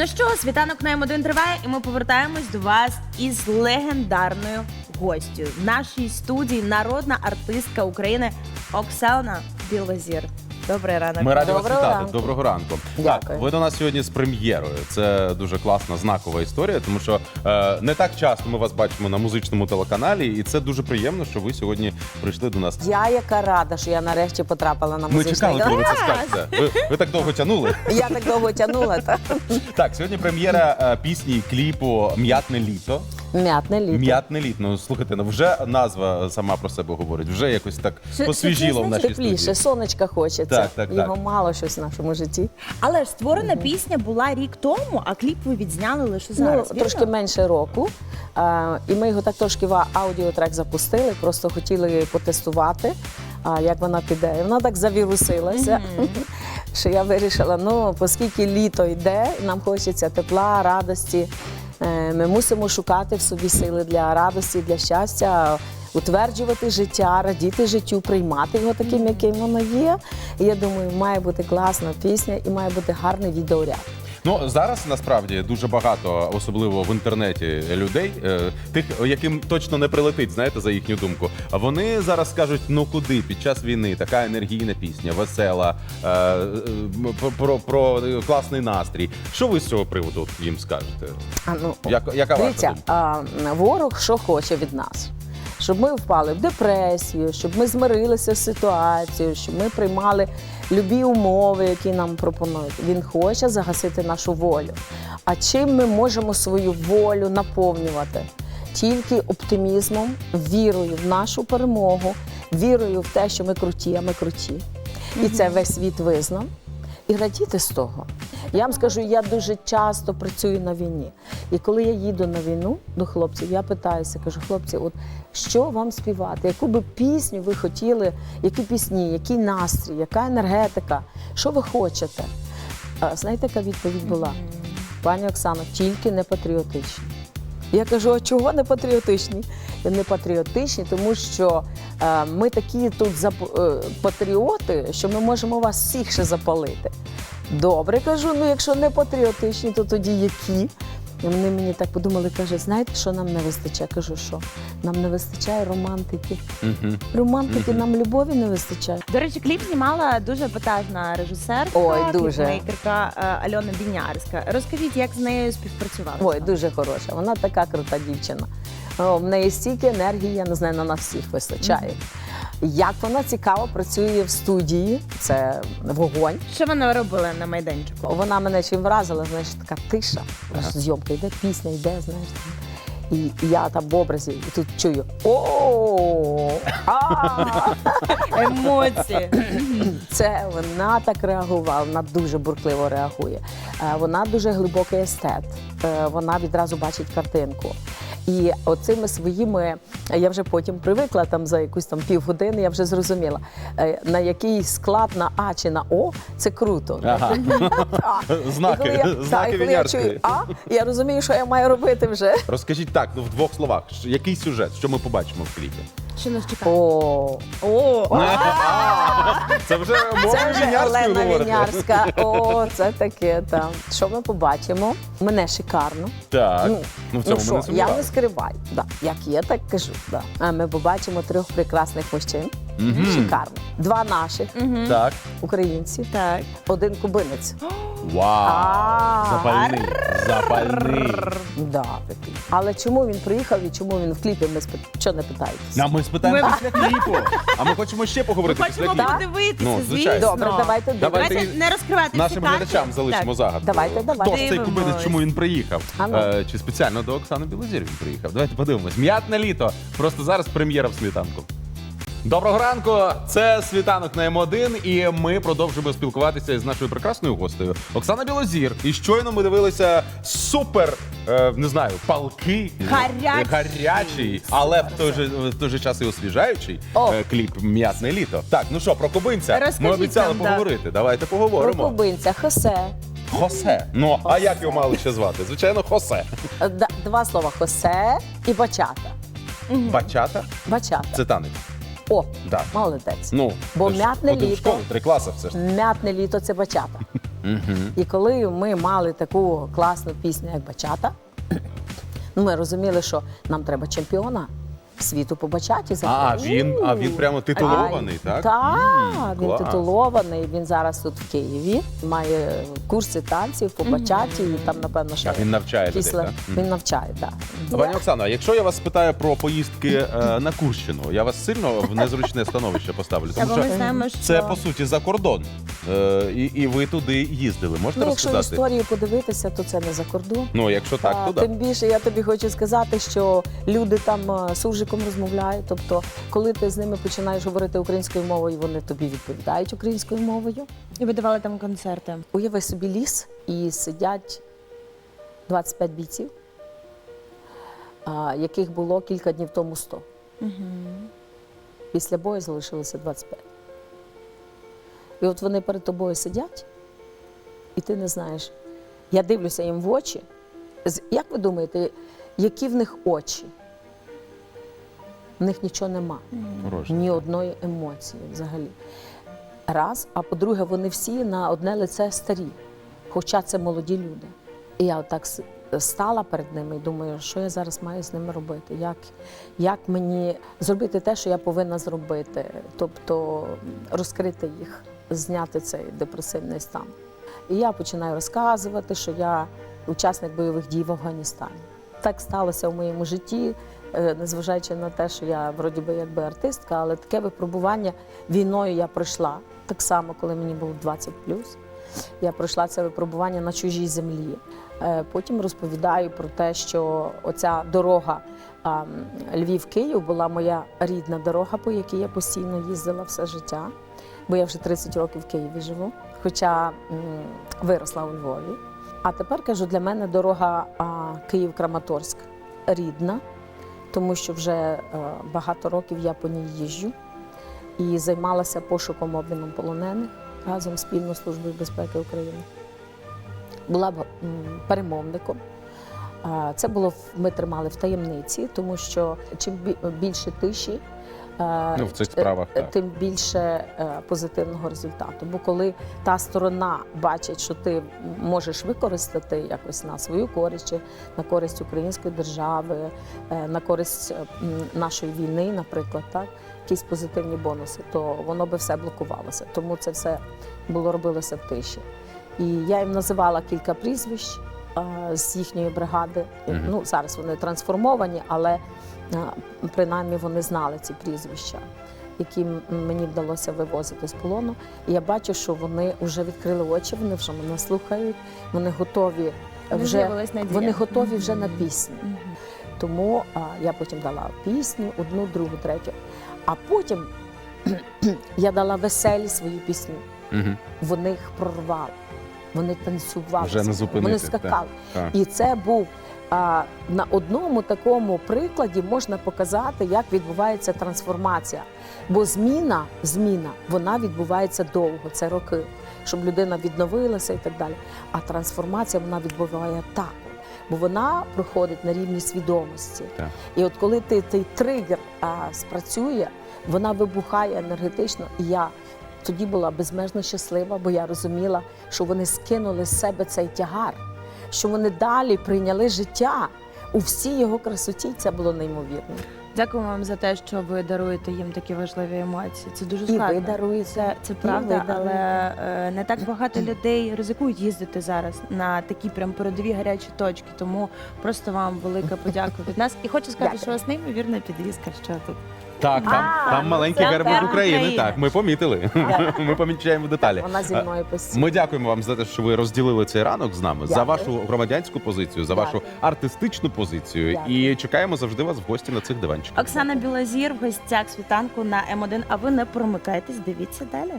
Ну що, світанок на М1 триває, і ми повертаємось до вас із легендарною гостю. Нашій студії народна артистка України Оксана Білозір. Добрий ранок. Ми раді вас Доброго вітати. ранку. Доброго ранку. Дякую. Так, ви до нас сьогодні з прем'єрою. Це дуже класна знакова історія, тому що е, не так часто ми вас бачимо на музичному телеканалі, і це дуже приємно, що ви сьогодні прийшли до нас. Я яка рада, що я нарешті потрапила на Ми музичний чекали, коли ви це скажете. Ви, ви так довго тягнули. Я так довго тягнула, та Так, сьогодні прем'єра е, пісні і кліпу М'ятне літо. М'ятне літо. М'ятне літо. Ну слухайте, ну вже назва сама про себе говорить. Вже якось так Це- посвіжіло в нашій Тепліше, студії. сонечка хочеться. Так, так, Його так. мало щось в нашому житті. Але ж створена пісня була рік тому, а кліп ви відзняли лише зараз. ну, вірно? трошки менше року. А, і ми його так трошки в аудіотрек запустили, просто хотіли потестувати, а, як вона піде. І вона так завірусилася, що я вирішила, ну, оскільки літо йде, нам хочеться тепла, радості. Е, Ми мусимо шукати в собі сили для радості, для щастя, утверджувати життя, радіти життю, приймати його таким, яким воно є. І я думаю, має бути класна пісня і має бути гарний відеоряд. Ну зараз насправді дуже багато, особливо в інтернеті, людей, е, тих, яким точно не прилетить, знаєте, за їхню думку. Вони зараз скажуть: ну куди під час війни така енергійна пісня, весела, е, е, про, про, про класний настрій. Що ви з цього приводу їм скажете? А, ну, Як, яка ваша думка? а, ворог що хоче від нас? Щоб ми впали в депресію, щоб ми змирилися з ситуацією, щоб ми приймали любі умови, які нам пропонують. Він хоче загасити нашу волю. А чим ми можемо свою волю наповнювати? Тільки оптимізмом, вірою в нашу перемогу, вірою в те, що ми круті, а ми круті. І це весь світ визнав. І радіти з того. Я вам скажу, я дуже часто працюю на війні. І коли я їду на війну до хлопців, я питаюся, кажу, хлопці, от що вам співати? Яку би пісню ви хотіли, які пісні, який настрій, яка енергетика? Що ви хочете? А, знаєте, яка відповідь була? Пані Оксано, тільки не патріотичні. Я кажу, а чого не патріотичні? Не патріотичні, тому що е, ми такі тут зап- е, патріоти, що ми можемо вас всіх ще запалити. Добре, кажу, ну якщо не патріотичні, то тоді які? І вони мені так подумали, каже, знаєте, що нам не вистачає? Кажу, що нам не вистачає романтики. Мгм. Романтики нам любові не вистачає. До речі, кліп знімала дуже епатажна режисерка, Ой, дуже. кліпмейкерка е, Альона Бінярська. Розкажіть, як з нею співпрацювали? Ой, дуже хороша. Вона така крута дівчина. О, в неї стільки енергії, я не знаю, на нас всіх вистачає. Як вона цікаво працює в студії, це вогонь. Що вона робила на майданчику? Вона мене чим вразила, знаєш, така тиша. Зйомка йде, пісня йде, знаєш. І я там в образі, і тут чую о Емоції. Це вона так реагувала, вона дуже буркливо реагує. Вона дуже глибокий естет. Вона відразу бачить картинку. І оцими своїми я вже потім привикла там за якусь там півгодини, я вже зрозуміла, е, на який склад на А чи на О це круто. Ага. А. Знаки, коли я, знаки так, коли я чую А, я розумію, що я маю робити вже. Розкажіть так, ну в двох словах, який сюжет, що ми побачимо в кліпі? Що нас чекає? О, О, Це вже мова вже вінярською Олена говорите. Вінярська. О, це таке там. Що ми побачимо? Мене шикарно. Так, ну, Ну, в цьому ну ми не що, я не сумнівалися. скриваю. Да. Як є, так кажу. Да. А ми побачимо трьох прекрасних мужчин. Мгм. Шикарно. Два наших Так. українці, Так. один кубинець. Вау! А. Запальний. Запальний. Да, такий. Але чому він приїхав і чому він в кліпі? Ми спит... Що не питаєтесь? А ми спитаємо після кліпу. А ми хочемо ще поговорити після Хочемо кліпу. подивитися, Ну, звісно. Добре, давайте Давайте Давайте не розкривати Нашим карти. глядачам залишимо Так. загадку. Давайте, давайте. Хто ж цей Дивимось. кубинець, чому він приїхав? А ну. Е, Чи спеціально до Оксани Білозір він приїхав? Давайте подивимось. М'ятне літо. Просто зараз прем'єра в світанку. Доброго ранку! Це світанок на М1, і ми продовжуємо спілкуватися із нашою прекрасною гостею Оксана Білозір. І щойно ми дивилися супер, е, не знаю, палкий, Гарячий. гарячий, але в той же в той же час і освіжаючий О. е, кліп М'ятне літо. Так, ну що, про кубинця ми Розкажіть обіцяли нам, да. поговорити. Давайте Про поговоримо. кубинця, Хосе. Хосе. Ну, а як його мали ще звати? Звичайно, Хосе. Е, да- Два слова Хосе і бачата. Бачата Бачата. це танець. О, Да. молодець. Ну, Бо м'ятне літо. школу, три класи все ж. М'ятне літо це бачата. І коли ми мали таку класну пісню, як бачата, ну ми розуміли, що нам треба чемпіона світу по бачаті. А, він, а він прямо титулований, так? Так, М, він клас. титулований. Він зараз тут в Києві, має курси танців по бачаті, і там, напевно, ще А він навчає людей, після так? він навчає, так. Пані Оксано, а якщо я вас спитаю про поїздки е, на Курщину, я вас сильно в незручне становище поставлю. Тому Або ми знаємо, що це по суті за кордон. Е, і, і ви туди їздили. Можете Ну, якщо розказати? історію подивитися, то це не за кордон. Ну, якщо так, А, то Тим більше я тобі хочу сказати, що люди там е, суржиком розмовляють. Тобто, коли ти з ними починаєш говорити українською мовою, вони тобі відповідають українською мовою. і ви давали там концерти. Уяви собі ліс і сидять 25 бійців, яких було кілька днів тому 100. Після бою залишилося 25. І от вони перед тобою сидять, і ти не знаєш. Я дивлюся їм в очі. Як ви думаєте, які в них очі? В них нічого нема. Ні одної емоції взагалі. Раз, а по-друге, вони всі на одне лице старі, хоча це молоді люди. І я отак стала перед ними і думаю, що я зараз маю з ними робити, як, як мені зробити те, що я повинна зробити, тобто розкрити їх, зняти цей депресивний стан. І я починаю розказувати, що я учасник бойових дій в Афганістані. Так сталося в моєму житті, е, незважаючи на те, що я вроді би якби артистка, але таке випробування війною я пройшла. Так само, коли мені було 20 Я пройшла це випробування на чужій землі. Е, Потім розповідаю про те, що оця дорога Львів-Київ була моя рідна дорога, по якій я постійно їздила все життя, бо я вже 30 років в Києві живу, хоча виросла у Львові. А тепер кажу, для мене дорога Київ-Краматорськ рідна, тому що вже е, багато років я по ній їжджу і займалася пошуком обміном полонених разом з спільною службою безпеки України. Була б, перемовником. Це було ми тримали в таємниці, тому що чим більше тиші, Ну, в цих справах, е, тим більше е, позитивного результату. Бо коли та сторона бачить, що ти можеш використати якось на свою користь чи на користь української держави, е, на користь е, нашої війни, наприклад, так якісь позитивні бонуси, то воно би все блокувалося. Тому це все було робилося в тиші. І я їм називала кілька прізвищ е, з їхньої бригади. Мгм. Ну зараз вони трансформовані, але е, принаймні вони знали ці прізвища, які мені вдалося вивозити з полону. І я бачу, що вони вже відкрили очі, вони вже мене слухають, вони готові е, вже вони готові вже на пісню. Тому а, я потім дала пісню, одну, другу, третю. А потім я дала веселі свої пісні. Вони їх прорвали, вони танцювали, Вже не вони так. скакали. Так. І це був а, на одному такому прикладі можна показати, як відбувається трансформація. Бо зміна, зміна, вона відбувається довго, це роки, щоб людина відновилася і так далі. А трансформація вона відбуває так, бо вона проходить на рівні свідомості. Так. І от коли ти цей тригер а, спрацює, вона вибухає енергетично. І я тоді була безмежно щаслива, бо я розуміла, що вони скинули з себе цей тягар, що вони далі прийняли життя у всій його красоті. Це було неймовірно. Дякуємо вам за те, що ви даруєте їм такі важливі емоції. Це дуже І складно. ви даруєте. Це, це правда, ви але е, не так багато людей ризикують їздити зараз на такі прям передові гарячі точки. Тому просто вам велика подяка від нас. І хочу сказати, Дякую. що у вас неймовірна підвізка. Що тут Так, там, А, там маленький це герб України. України. Так, ми помітили. Ми помічаємо деталі. Вона зі мною постійно. Ми дякуємо вам за те, що ви розділили цей ранок з нами, за Дякую. вашу громадянську позицію, за вашу Дякую. артистичну позицію. Дякую. І чекаємо завжди вас в гості на цих диванчиках. Оксана Білозір в гостях світанку на М1. А ви не промикайтесь, дивіться далі.